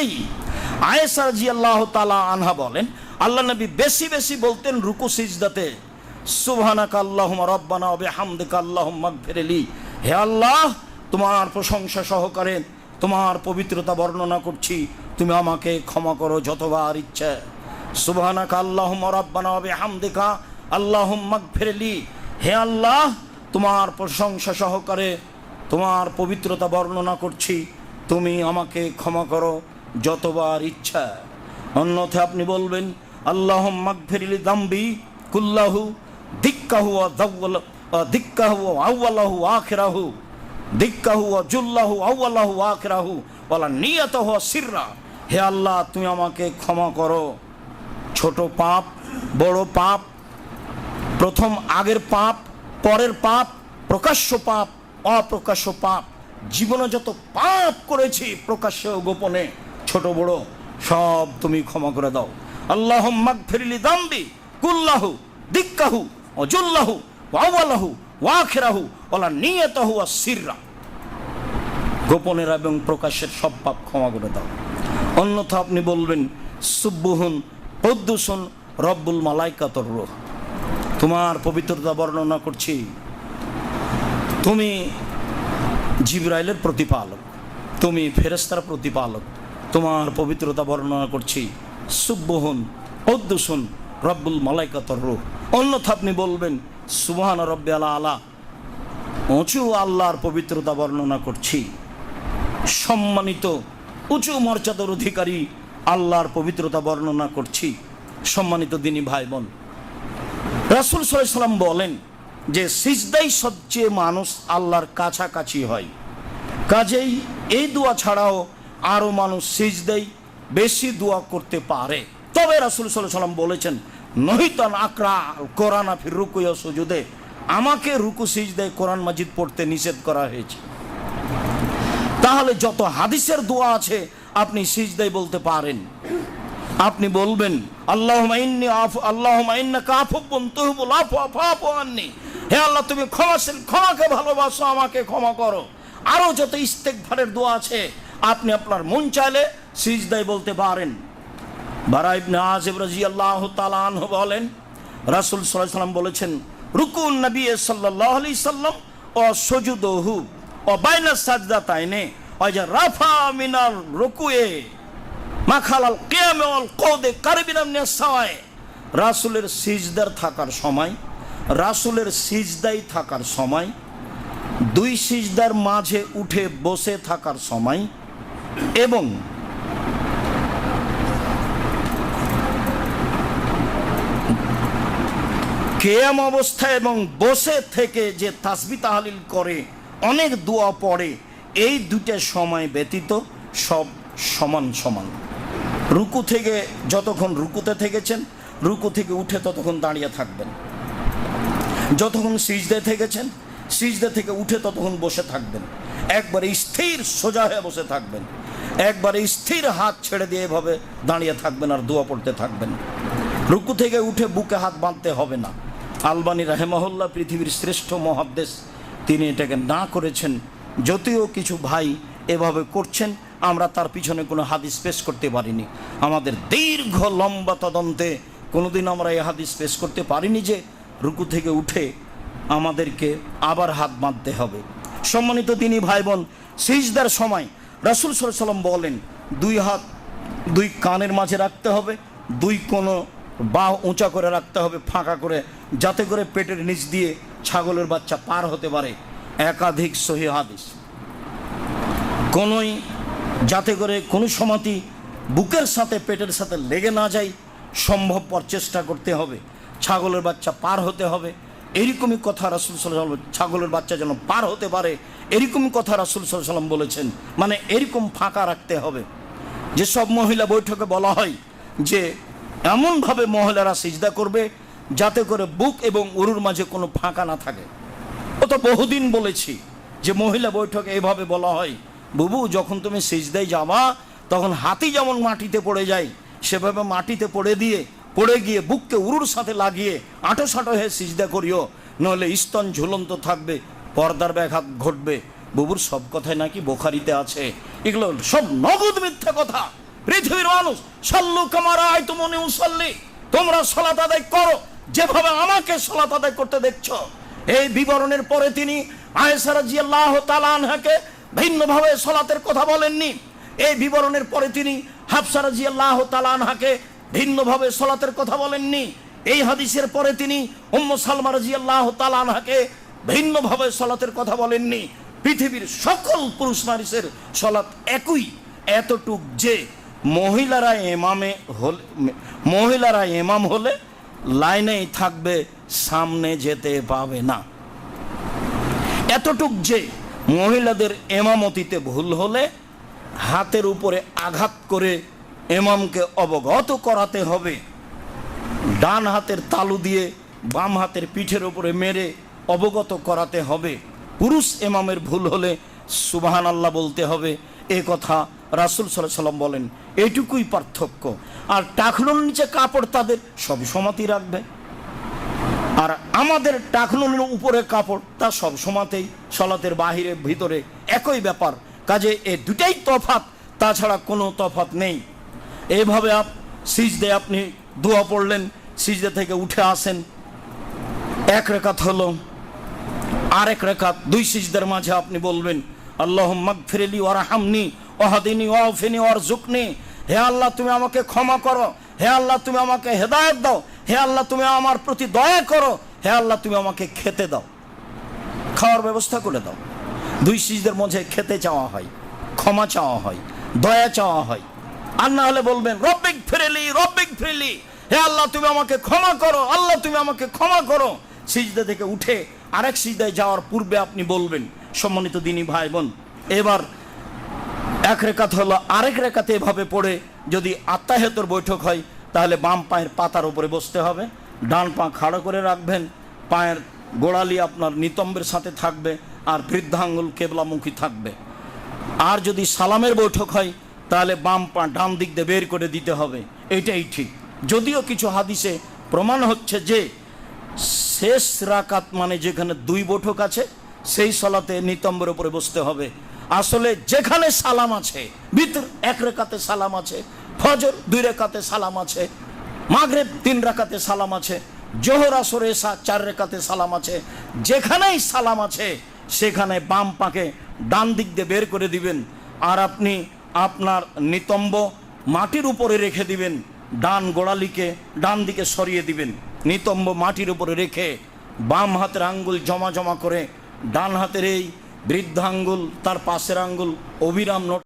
আলাইহি আয়েশা রাদিয়াল্লাহু তাআলা আনহা বলেন, আল্লাহ নবী বেশি বেশি বলতেন, রুকু, সিজদাতে। সুবহানাকা আল্লাহুম্মা রব্বানা গফিরলি হে আল্লাহ, তোমার প্রশংসা সহকারে তোমার পবিত্রতা বর্ণনা করছি। তুমি আমাকে ক্ষমা করো যতবার রব্বানা গফিরলি হে আল্লাহ, তোমার প্রশংসা সহকারে তোমার পবিত্রতা বর্ণনা করছি। তুমি আমাকে ক্ষমা করো। যতবার ইচ্ছা। অন্যথা আপনি বলবেন আল্লাহ মাগফিরিলি দাম্বি কুল্লাহু দিক্কাহু দিক্কাহু আউ্লাহু আখেরাহু, দিক্কাহু জুল্লাহু আউ্লাহু আখেরাহু বলা নিয়তহু সিররা। হে আল্লাহ, তুমি আমাকে ক্ষমা করো। ছোট পাপ, বড় পাপ, প্রথম আগের পাপ, পরের পাপ, প্রকাশ্য পাপ, অপ্রকাশ্য পাপ। জীবনে যত পাপ করেছি প্রকাশ্য গোপনে। ছোট বড়, সব তুমি ক্ষমা করে দাও। আল্লাহ মাগফিরলি দাম্বি, কুল্লাহু, দিক্কাহু, অজুল্লাহু, ওয়াওয়ালাহু, ওয়াখিরাহু ওলা নিয়তাহু সিররা গোপনের এবং প্রকাশের সব পাপ ক্ষমা করে দাও। অন্যথা আপনি বলবেন সুব্বুহুন পদ্দুসুন রব্বুল মালাইকাতর রূহ। তোমার পবিত্রতা বর্ণনা করছি। তুমি জিব্রাইলের প্রতিপালক, তুমি ফেরেস্তার প্রতিপালক। তোমার পবিত্রতা বর্ণনা করছি। সুব্বহন অদ্দুসুন রব্বুল মালাইকাতর রূহ। অন্যথা আপনি বলবেন, সুবহান রব্বে আলা আলা। উঁচু আল্লাহর পবিত্রতা বর্ণনা করছি। সম্মানিত, উঁচু মর্যাদার অধিকারী আল্লাহর পবিত্রতা বর্ণনা করছি। সম্মানিত দিনী ভাই বোন রাসুল সাল্লাম বলেন যে, সিজদাই সবচেয়ে মানুষ আল্লাহর কাছাকাছি হয়। কাজেই এই দোয়া ছাড়াও আরও মানুষ সিজদাই বেশি দোয়া করতে পারে। তবে রাসুল সাল্লাম বলেছেন, নহিতন আকরা কোরআনা ফির রুকুয়া সুজুদে। আমাকে রুকু সিজদাই কোরআন মাজিদ পড়তে নিষেধ করা হয়েছে। তাহলে যত হাদিসের দোয়া আছে, আপনি সিজদাই বলতে পারেন। আপনি বলবেন আল্লাহ মাইন্নি আফ আল্লাহ মাইন্না কাফুবুন তুহবুল আফু আফু আননি। হে আল্লাহ, তুমি ক্ষমাশীল ক্ষমাকে ভালোবাসো, আমাকে ক্ষমা করো। আরও যত ইস্তেকভারের দোয়া আছে আপনি আপনার মন চাইলে সিজদাই বলতে পারেন। বারা ইবনে আজিব রাদিয়াল্লাহু তাআলা আনহু বলেন, রাসূল সাল্লাম বলেছেন, রুকুন নবী সাল্লাল্লাহু আলাইহি সাল্লাম, ও সুজুদহু, ও বাইনা সাজদাতাইনে ও যে রাফা মিনাল রুকুয়ে, মাখালাল কেয়ামে অল কদে কারিবিনাম নেসাওয়ায় রাসূলের সিজদার থাকার সময়, রাসূলের সিজদাই থাকার সময়, দুই সিজদার মাঝে উঠে বসে থাকার সময় এবং কেয়াম অবস্থায় এবং বসে থেকে যে তাসবি তাহালিল করে, অনেক দোয়া পড়ে, এই দুটো সময় ব্যতীত সব সমান সমান। রুকু থেকে যতক্ষণ রুকুতে থেকেছেন, রুকু থেকে উঠে ততক্ষণ দাঁড়িয়ে থাকবেন। যতক্ষণ সিজদে থেকেছেন, সিজদে থেকে উঠে ততক্ষণ বসে থাকবেন। একবারে স্থির সোজা হয়ে বসে থাকবেন। একবারে স্থির হাত ছেড়ে দিয়ে এভাবে দাঁড়িয়ে থাকবেন আর দোয়া পড়তে থাকবেন। রুকু থেকে উঠে বুকে হাত বাঁধতে হবে না। আলবানী রাহেমহল্লা পৃথিবীর শ্রেষ্ঠ মহাদ্দেশ। তিনি এটাকে না করেছেন, যদিও কিছু ভাই এভাবে করছেন, আমরা তার পিছনে কোনো হাদিস পেশ করতে পারিনি। আমাদের দীর্ঘ লম্বা তদন্তে কোনোদিন আমরা এই হাদিস পেশ করতে পারিনি যে রুকু থেকে উঠে আমাদেরকে আবার হাত বাঁধতে হবে। সম্মানিত তিনি ভাই বোন, সিজদার সময় রাসুল সাল্লাম বলেন, দুই হাত দুই কানের মাঝে রাখতে হবে, দুই কোনো বা উঁচা করে রাখতে হবে, ফাঁকা করে, যাতে করে পেটের নিচ দিয়ে ছাগলের বাচ্চা পার হতে পারে। একাধিক সহি হাদিস। কোনোই যাতে করে কোনো সমাতি বুকের সাথে, পেটের সাথে লেগে না যায়, সম্ভবপর চেষ্টা করতে হবে, ছাগলের বাচ্চা পার হতে হবে। এরকমই কথা রাসুল সাল্লাম ছাগলের বাচ্চা যেন পার হতে পারে এরকমই কথা রাসুল সাল্লাম বলেছেন। মানে এরকম ফাঁকা রাখতে হবে। যেসব মহিলা বৈঠকে বলা হয় যে, এমনভাবে মহিলারা সিজদা করবে যাতে করে বুক এবং উরুর মাঝে কোনো ফাঁকা না থাকে। ও তো বহুদিন বলেছি যে, মহিলা বৈঠকে এভাবে বলা হয়, বুবু, যখন তুমি সিজদায় যাবা, তখন হাতি যেমন মাটিতে পড়ে যায়, সেভাবে মাটিতে পড়ে দিয়ে, পড়ে গিয়ে বুককে উরুর সাথে লাগিয়ে আঁটো সাঁটো হয়ে সিজদা করিও নইলে স্তন ঝুলন্ত থাকবে পর্দার ব্যাঘাত ঘটবে। বুবুর সব কথাই নাকি বোখারিতে আছে। এগুলো সব নগদ মিথ্যা কথা। পৃথিবীর মানুষ সাল্লু কামারা আয় তো মনে উসল্লি, তোমরা সলাত আদায় করো। যেভাবে আমাকে সলাত আদায় করতে দেখছ। এই বিবরণের পরে তিনি আয়েসারা জিয়াল্লাহ তালানহাকে ভিন্নভাবে সলাতের কথা বলেননি। এই বিবরণের পরে তিনি হাফসারা জিয়াল্লাহ তালানহাকে ভিন্নভাবে সলাতের কথা বলেননি। এই হাদিসের পরে তিনি উম্ম সালমা রাজিয়াল্লাহ তালানহাকে ভিন্নভাবে সলাতের কথা বলেননি। পৃথিবীর সকল পুরুষ নারীদের সলাৎ একই, এতটুক যে মহিলারা এমামে হলে, মহিলারা এমাম হলে লাইনেই থাকবে, সামনে যেতে পাবে না। এতটুক যে মহিলাদের এমামতিতে ভুল হলে হাতের উপরে আঘাত করে এমামকে অবগত করাতে হবে। ডান হাতের তালু দিয়ে বাম হাতের পিঠের উপরে মেরে অবগত করাতে হবে। পুরুষ এমামের ভুল হলে সুবাহান আল্লাহ বলতে হবে। এ কথা রাসুল সাল্লাহ সাল্লাম বলেন, এটুকুই পার্থক্য। আর টাকনুর নিচে কাপড় তাদের সব সমাতেই রাখবে। আর আমাদের টাকনুনের উপরে কাপড় তা সব সমাতেই সলাতের বাহিরে, ভিতরে একই ব্যাপার। কাজে এ দুটাই তফাত, তাছাড়া কোনো তফাত নেই। এইভাবে আপ, সিজদে আপনি দোয়া পড়লেন, সিজদে থেকে উঠে আসেন। এক রেখাত হলো আরেক রেখাত, দুই সিজদের মাঝে আপনি বলবেন আল্লাহ মাগফিরেলি ওয়ারহামনি ওয়াহাদিনি ওয়াফিনি ওয়ার জুকনি হে আল্লাহ, তুমি আমাকে ক্ষমা করো। হে আল্লাহ, তুমি আমাকে হেদায়েত দাও। হে আল্লাহ, তুমি আমার প্রতি দয়া করো। হে আল্লাহ, তুমি আমাকে খেতে দাও। খাওয়ার ব্যবস্থা করে দাও। দুই সিজদের মধ্যে খেতে চাওয়া হয়, ক্ষমা চাওয়া হয়, দয়া চাওয়া হয়। আর না হলে বলবেন, রব্বিক ফিরেলি রব্বিক ফিরেলি। হে আল্লাহ, তুমি আমাকে ক্ষমা করো। আল্লাহ, তুমি আমাকে ক্ষমা করো। সিজদা থেকে উঠে আরেক সিজদায় যাওয়ার পূর্বে আপনি বলবেন, সম্মানিত দিনী ভাই বোন এবার এক রেখাত হলো আরেক রেখাতে এভাবে পড়ে যদি আত্মাহেতর বৈঠক হয়, তাহলে বাম পায়ের পাতার উপরে বসতে হবে, ডান পা খাড়ো করে রাখবেন, পায়ের গোড়ালি আপনার নিতম্বের সাথে থাকবে, আর বৃদ্ধাঙ্গুল কেবলামুখী থাকবে। আর যদি সালামের বৈঠক হয়, তাহলে বাম পা ডান দিক দিয়ে বের করে দিতে হবে, এটাই ঠিক। যদিও কিছু হাদিসে প্রমাণ হচ্ছে যে শেষ রাকাত মানে যেখানে দুই বৈঠক আছে, সেই সলাতে নিতম্বের উপরে বসতে হবে। আসলে যেখানে সালাম আছে ভিতর এক রেখাতে সালাম আছে, ফজর দুই রেখাতে সালাম আছে, মাগরেব তিন রেখাতে সালাম আছে, জোহর, আসর এসা চার রেখাতে সালাম আছে। যেখানেই সালাম আছে, সেখানে বাম পাকে ডান দিক দিয়ে বের করে দিবেন। আর আপনি আপনার নিতম্ব মাটির উপরে রেখে দিবেন, ডান গোড়ালিকে, ডান দিকে সরিয়ে দিবেন। নিতম্ব মাটির উপরে রেখে বাম হাতের আঙ্গুল জমা জমা করে ডান হাতের এই বৃদ্ধাঙ্গুল, তার পাশের আঙ্গুল অবিরাম নোট